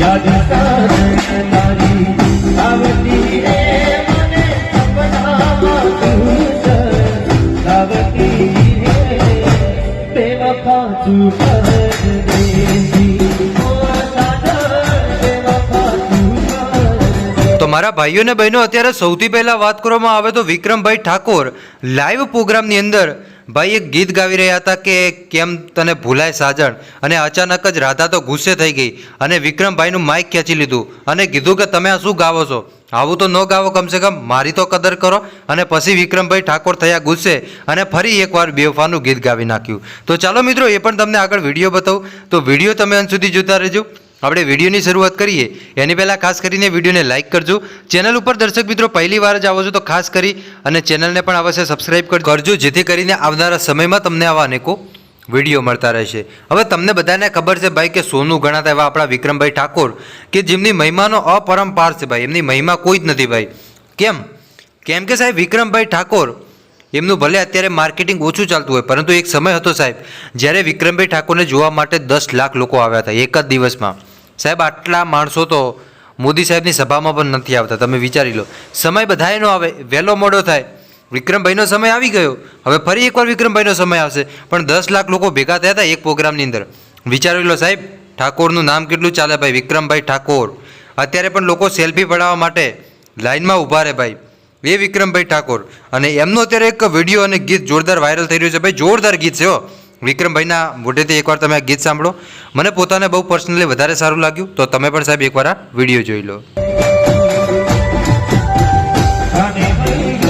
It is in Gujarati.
યાદ મારા ભાઈઓ અને બહેનો, અત્યારે સૌથી પહેલાં વાત કરવામાં આવે તો વિક્રમભાઈ ઠાકોર લાઈવ પ્રોગ્રામની અંદર ભાઈ, એક ગીત ગાવી રહ્યા હતા કે કેમ તને ભૂલાય સાજણ? અને અચાનક જ રાધા તો ગુસ્સે થઈ ગઈ અને વિક્રમભાઈનું માઇક ખેંચી લીધું અને કીધું કે તમે આ શું ગાવો છો? આવું તો ન ગાવો, કમસે કમ મારી તો કદર કરો. અને પછી વિક્રમભાઈ ઠાકોર થયા ગુસ્સે અને ફરી એકવાર બેવફાનું ગીત ગાવી નાખ્યું. તો ચાલો મિત્રો, એ પણ તમને આગળ વીડિયો બતાવું. તો વીડિયો તમે અંત સુધી જોતા રહેજો. આપણે વિડીયોની શરૂઆત કરીએ. એની પહેલાં ખાસ કરીને વિડીયોને લાઇક કરજો. ચેનલ ઉપર દર્શક મિત્રો પહેલી વાર જ આવો છો તો ખાસ કરી અને ચેનલને પણ અવશ્ય સબસ્ક્રાઇબ કરજો, જેથી કરીને આવનારા સમયમાં તમને આવા અનેકો વીડિયો મળતા રહેશે. હવે તમને બધાને ખબર છે ભાઈ કે સોનું ગણાતા એવા આપણા વિક્રમભાઈ ઠાકોર કે જેમની મહિમાનો અપરંપાર છે ભાઈ. એમની મહિમા કોઈ જ નથી ભાઈ. કેમ? કેમ કે સાહેબ વિક્રમભાઈ ઠાકોર એમનું ભલે અત્યારે માર્કેટિંગ ઓછું ચાલતું હોય, પરંતુ એક સમય હતો સાહેબ, જ્યારે વિક્રમભાઈ ઠાકોરને જોવા માટે દસ લાખ લોકો આવ્યા હતા એક જ દિવસમાં. સાહેબ, આટલા માણસો તો મોદી સાહેબની સભામાં પણ નથી આવતા. તમે વિચારી લો. સમય બધાએ નો આવે. વહેલો મોડો થાય. વિક્રમભાઈનો સમય આવી ગયો. હવે ફરી એકવાર વિક્રમભાઈનો સમય આવશે. પણ દસ લાખ લોકો ભેગા થયા હતા એક પ્રોગ્રામની અંદર. વિચારી લો સાહેબ, ઠાકોરનું નામ કેટલું ચાલે ભાઈ? વિક્રમભાઈ ઠાકોર. અત્યારે પણ લોકો સેલ્ફી પડાવવા માટે લાઇનમાં ઊભા રહે ભાઈ. એ વિક્રમભાઈ ઠાકોર. અને એમનો અત્યારે એક વીડિયો અને ગીત જોરદાર વાયરલ થઈ રહ્યું છે. ભાઈ, જોરદાર ગીત છે હો. વિક્રમભાઈના મોઢેથી એકવાર તમે ગીત સાંભળો. મને પોતાને બહુ પર્સનલી વધારે સારું લાગ્યું, તો તમે પણ સાહેબ એકવાર આ વીડિયો જોઈ લો. જાને હૈયું